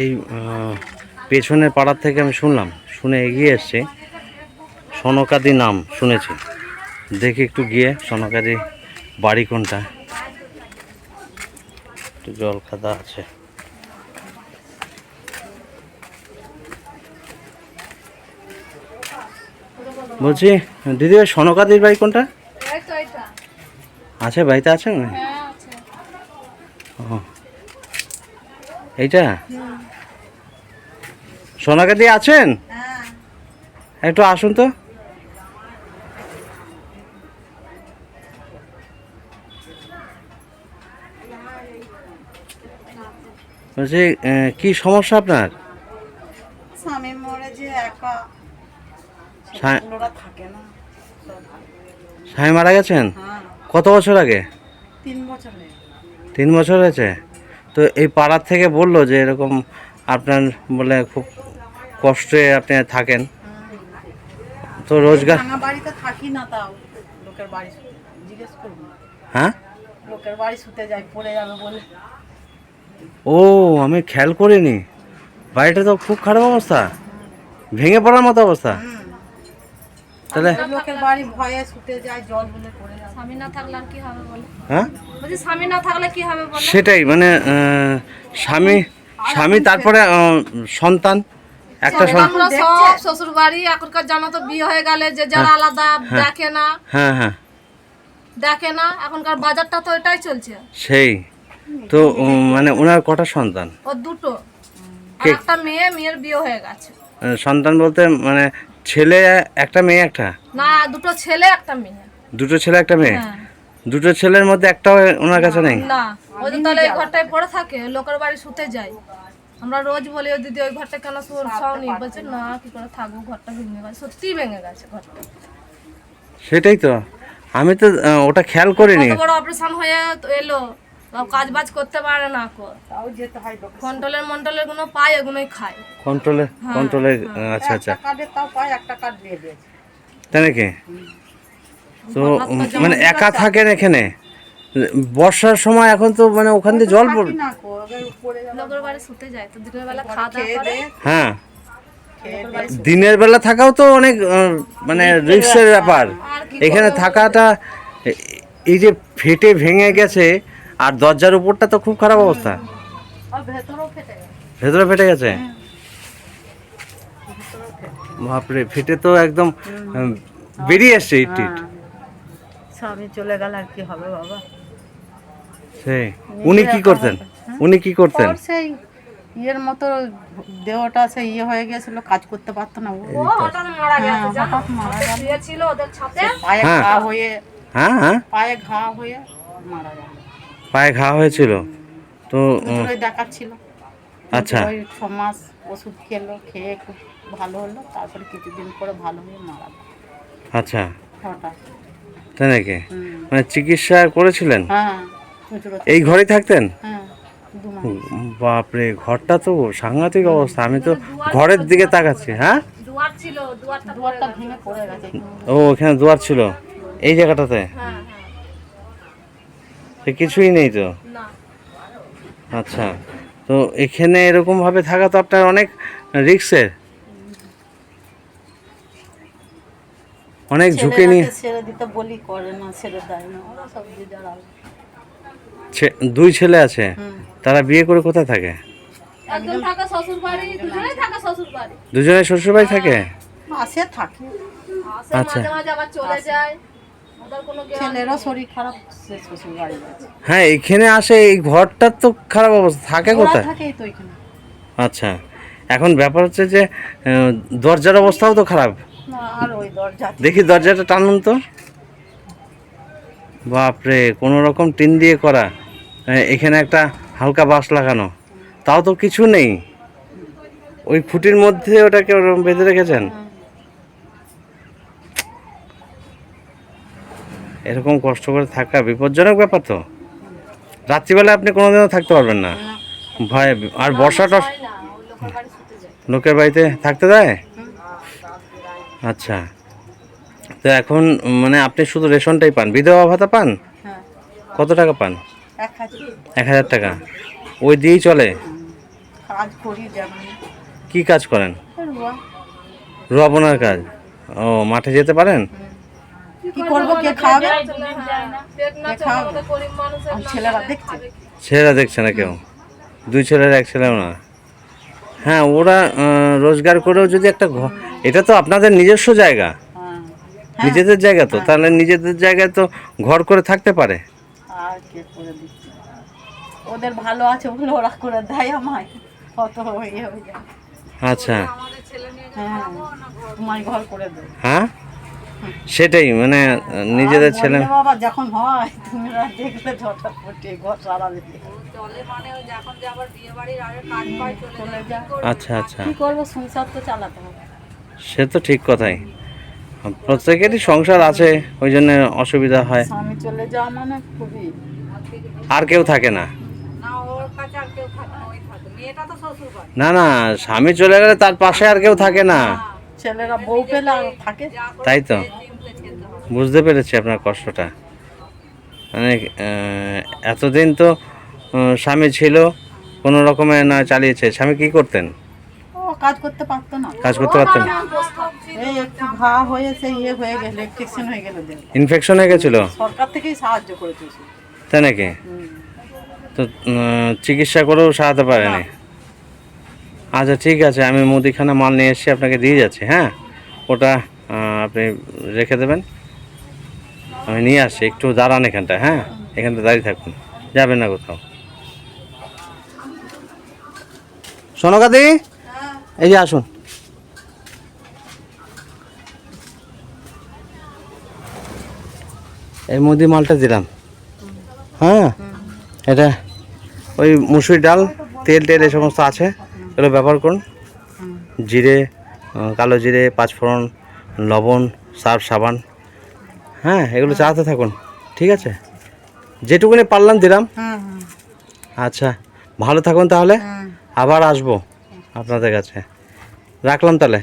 এই পেছনের পাড়ার থেকে আমি শুনলাম শুনে এগিয়ে এসছি। সনকাদি নাম শুনেছি। দেখি একটু গিয়ে সনকাদি বাড়ি কোনটা। একটু জল খাদা আছে। বলছি দিদি ওই সনকাদির বাড়ি কোনটা? আছে বাড়িতে আছেন হ্যাঁ আছে। ও। এইটা? সোনাকাদি আছেন? একটু আসুন তো। বলছি কি সমস্যা আপনার? স্বামী মরে যে একা থাকে না স্বামী মারা গেছেন? হ্যাঁ। কত বছর আগে? তিন বছর। তিন বছর হয়েছে? তো এই পাড়ার থেকে বলল যে এরকম আপনার বলে খুব কষ্টে আপনি থাকেন। তো রোজগার বাড়িতে থাকি না তাও। লোকের বাড়ি জিজ্ঞেস করব হ্যাঁ? লোকের বাড়ি শুতে যাই পড়ে যাবে বলে। ও আমি খেয়াল করিনি। বাড়িটা তো খুব খারাপ অবস্থা। ভেঙে পড়ার মতো অবস্থা। তাহলে লোকের বাড়ি ভয়ে শুতে যায় জল বলে পড়ে স্বামী না থাকলে আর কি হবে বলে? হ্যাঁ? বলছি স্বামী না থাকলে কি হবে বলে? সেটাই মানে স্বামী স্বামী তারপরে সন্তান একটা আমরা সব শ্বশুর বাড়ি এখনকার জানো তো বিয়ে হয়ে গেলে যে যারা আলাদা দেখে না। হ্যাঁ হ্যাঁ। দেখে না এখনকার বাজারটা তো এটাই চলছে। সেই তো মানে ওনার কটা সন্তান? ওর দুটো। একটা মেয়ে মেয়ের বিয়ে হয়ে গেছে। সন্তান বলতে মানে ছেলে একটা মেয়ে একটা? না দুটো ছেলে একটা মেয়ে। দুটো ছেলে একটা মেয়ে? হ্যাঁ। দুটো ছেলের মধ্যে একটাও ওনার কাছে নেই? না ওই তো তাহলে এই ঘরটায় পড়ে থাকে লোকের বাড়ি শুতে যায়। আমরা রোজ বলি ও দিদি ওই ঘরটা কেন শাওনি বলছে না কি করে থাকব ঘরটা ভেঙে গেছে। সত্যিই ভেঙে গেছে ঘরটা। সেটাই তো। আমি তো ওটা খেয়াল করিনি। বড় অপারেশন হয়ে এলো কাজ বাজ করতে পারে না কো। তাও যেতে হয় লোকের কন্ট্রোলের মন্ট্রোলেরগুলো পায় এগুলোই খায়। কন্ট্রোলে কন্ট্রোলে আচ্ছা আচ্ছা। একটা কার্ডে তাও পায় একটা কার্ড দিয়ে দিয়েছে তাই নাকি? তো মানে একা থাকেন এখানে? বর্ষার সময় এখন তো মানে ওখান দিয়ে জল পড় হ্যাঁ। দিনের বেলা থাকাও তো অনেক মানে রিক্সের ব্যাপার। এখানে থাকাটা এই যে ফেটে ভেঙে গেছে আর দরজার উপরটা তো খুব খারাপ অবস্থা। ভেতরে ফেটে গেছে? বাপরে ফেটে তো একদম বেরিয়ে এসছে ইট টিট স্বামী চলে গেল আর কি হবে বাবা? সেই উনি কি করতেন? উনি কি করতেন? সেই ইয়ের মতো দেহটা সে ইয়ে হয়ে গেছিল কাজ করতে পারতো না ও। হঠাৎ মারা গেছে জানো? হঠাৎ মারা গেল শুয়ে ছিল ওদের ছাদে পায়ে হ্যাঁ। ঘা হয়ে হ্যাঁ হ্যাঁ। পায়ে ঘা হয়ে মারা গেল। পায়ে ঘা হয়েছিল? তো দেখাচ্ছিল। আচ্ছা। ওই ছ মাস ওষুধ খেলো খেয়ে খুব ভালো হলো তারপরে কিছুদিন পরে ভালো হয়ে মারা গেল। আচ্ছা। হঠাৎ। তাই নাকি মানে চিকিৎসা করেছিলেন? হ্যাঁ। এই ঘরেই থাকতেন? হ্যাঁ বাপরে ঘরটা তো সাংঘাতিক অবস্থা। আমি তো ঘরের দিকে তাকাচ্ছি হ্যাঁ? ছিল দুয়ারটা দুয়ারটা ভেঙে পড়ে গেছে। ও ওখানে দুয়ার ছিল? এই জায়গাটাতে? হ্যাঁ হ্যাঁ। কিছুই নেই তো? আচ্ছা। তো এখানে এরকম ভাবে থাকা তো আপনার অনেক রিক্সের? অনেক ঝুঁকি নিয়ে ছেড়ে দিতে বলি করে না ছেড়ে দেয় না ওরা সব যে যারা ছে- দুই ছেলে আছে তারা বিয়ে করে কোথায় থাকে? একজন থাকে শ্বশুর বাড়ি দুজনেই থাকে শ্বশুর বাড়ি দুজনে শ্বশুরবাড়ি থাকে? আসে থাকে। আসে আচ্ছা। মাঝে মাঝে আবার চলে যায়। শ্বশুর বাড়ি হ্যাঁ এখানে আসে এই ঘরটার তো খারাপ অবস্থা। থাকে কোথায়? থাকেই তো এখানে। আচ্ছা। এখন ব্যাপার হচ্ছে যে দরজার অবস্থাও তো খারাপ। আর ওই দরজা দেখি দরজাটা টানুন তো। বাপরে কোনো রকম টিন দিয়ে করা। এখানে একটা হালকা বাঁশ লাগানো। তাও তো কিছু নেই। ওই খুঁটির মধ্যে ওটাকে ওরকম বেঁধে রেখেছেন? এরকম কষ্ট করে থাকা বিপজ্জনক ব্যাপার তো। রাত্রিবেলা আপনি কোনোদিনও থাকতে পারবেন না। ভয় আর যায়। লোকের বাড়িতে থাকতে দেয়? আচ্ছা। তো এখন মানে আপনি শুধু রেশনটাই পান? বিধবা ভাতা পান? হ্যাঁ। কত টাকা পান? এক হাজার। টাকা। ওই দিয়েই চলে? কাজ কি কাজ করেন? রুয়া। কাজ। ও মাঠে যেতে পারেন? ছেলেরা দেখছে। না কেউ? দুই ছেলের এক ছেলেও না হ্যাঁ ওরা রোজগার করেও যদি একটা ঘর এটা তো আপনাদের নিজস্ব জায়গা। হ্যাঁ। নিজেদের জায়গা তো তাহলে নিজেদের জায়গায় তো ঘর করে থাকতে পারে। আর কে করে দিচ্ছে? ওদের ভালো আছে বলে ওরা করে দেয় আমায়। হয়ে যায়। আচ্ছা। হ্যাঁ। তোমায় ঘর করে দেয়। হ্যাঁ? সেটাই মানে নিজেদের ছেলে বাবা যখন হয় তুমি দেখলে ঘর সারা দিতে চলে যা আচ্ছা আচ্ছা। কি করব? সংসার তো চালাতে হবে। সে তো ঠিক কথাই। প্রত্যেকেরই সংসার আছে ওই জন্য অসুবিধা হয়। স্বামী চলে যাওয়া মানে খুবই। আর কেউ থাকে না। না না স্বামী চলে গেলে তার পাশে আর কেউ থাকে না। ছেলেরা বউ পেলে থাকে? তাই তো। বুঝতে পেরেছি আপনার কষ্টটা। মানে এতদিন তো স্বামী ছিল কোনো রকমে না চালিয়েছে। স্বামী কি করতেন? কাজ করতে পারতো না। কাজ করতে পারতেন এই একটু ঘা হয়ে সেই ইয়ে হয়ে গেল ইলেকট্রিশিয়ান হয়ে গেল ইনফেকশন হয়ে গেছিল? সরকার থেকেই সাহায্য করেছে তাই নাকি? তো চিকিৎসা করেও সারাতে পারেনি আচ্ছা ঠিক আছে আমি মুদিখানা মাল নিয়ে এসেছি আপনাকে দিয়ে যাচ্ছি হ্যাঁ? ওটা আপনি রেখে দেবেন। আমি নিয়ে আসছি একটু দাঁড়ান এখানটা হ্যাঁ? এখানটা দাঁড়িয়ে থাকুন। যাবেন না কোথাও। সোনকাদি এই যে আসুন। এই মুদি মালটা দিলাম। হ্যাঁ? এটা ওই মুসুরি ডাল তেল টেল এই সমস্ত আছে। এগুলো ব্যবহার করুন। জিরে কালো জিরে পাঁচফোড়ন লবণ সার্ফ সাবান। হ্যাঁ এগুলো চালাতে থাকুন। ঠিক আছে? যেটুকুনি পারলাম দিলাম। হ্যাঁ হ্যাঁ। আচ্ছা ভালো থাকুন তাহলে। হ্যাঁ। আবার আসব। আপনাদের কাছে। রাখলাম তাহলে?